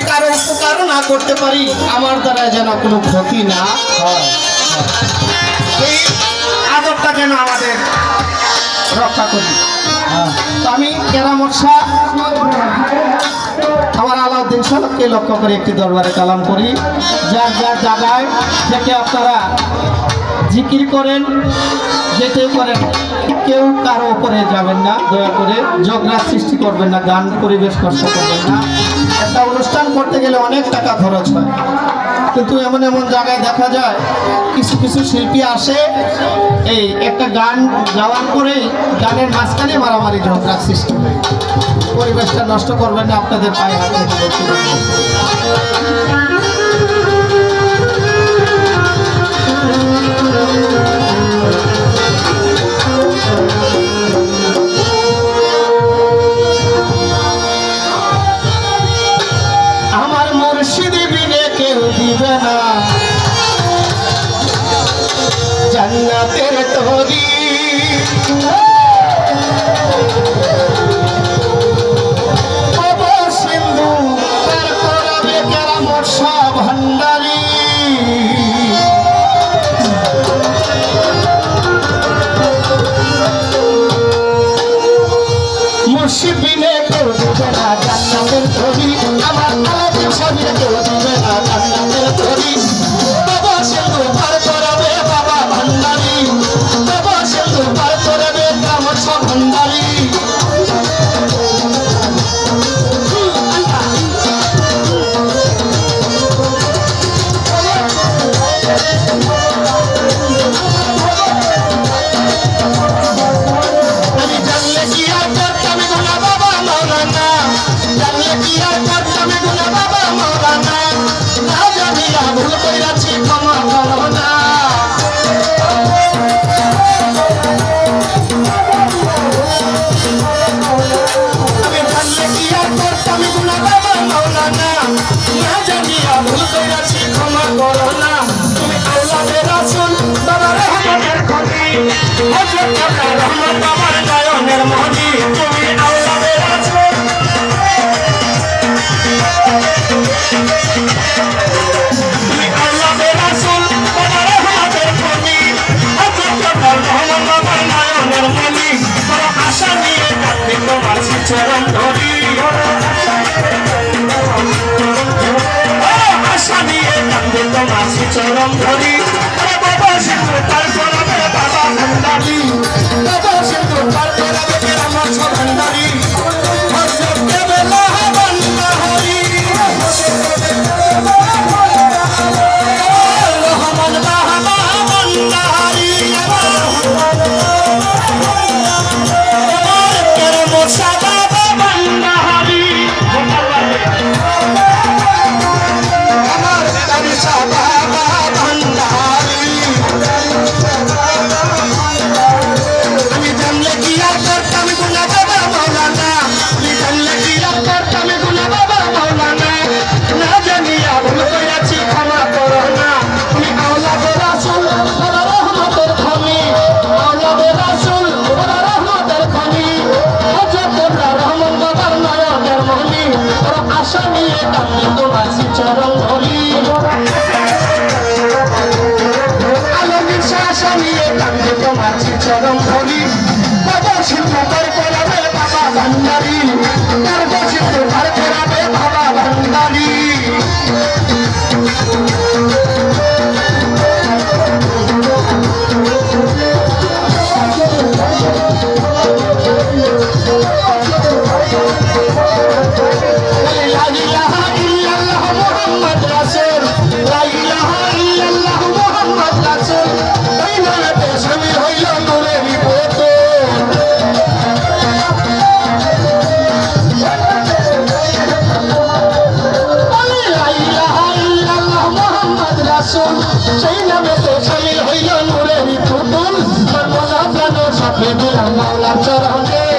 উপকার না করতে পারি, আমার দ্বারা যেন কোনো ক্ষতি না হয়। এই আদরটা যেন আমাদের রক্ষা করি। তো আমি কেরামত শাহ আমার আলাউদ্দিন সাহেবকে লক্ষ্য করে একটি দরবারে কালাম করি যার যার জায়গায় থেকে আপনারা জিকির করেন, যেতে করেন কেউ কারও উপরে যাবেন না, দয়া করে ঝগড়া সৃষ্টি করবেন না, গান পরিবেশ কষ্ট করবেন না। একটা অনুষ্ঠান করতে গেলে অনেক টাকা খরচ হয়। কিন্তু এমন এমন জায়গায় দেখা যায়, কিছু কিছু শিল্পী আসে, এই একটা গান গাওয়ার পরেই গানের মাঝখানে মারামারি ঝগড়ার সৃষ্টি হয়। পরিবেশটা নষ্ট করবেন না, আপনাদের পায়ে হাতে জান্নাতের তরি ভুল কইরাছি ক্ষমা করো না। চরণ ধরি। আশা নিয়ে কান্দে তোমার চরম ধরি। বাবা শিল্প পার করাবে বাবা ভান্ডারি সেই নামে সামিল হইল নূরের পুতুল। সর্বদা প্রাণ সাথে দিলাম মাওলার চরণ।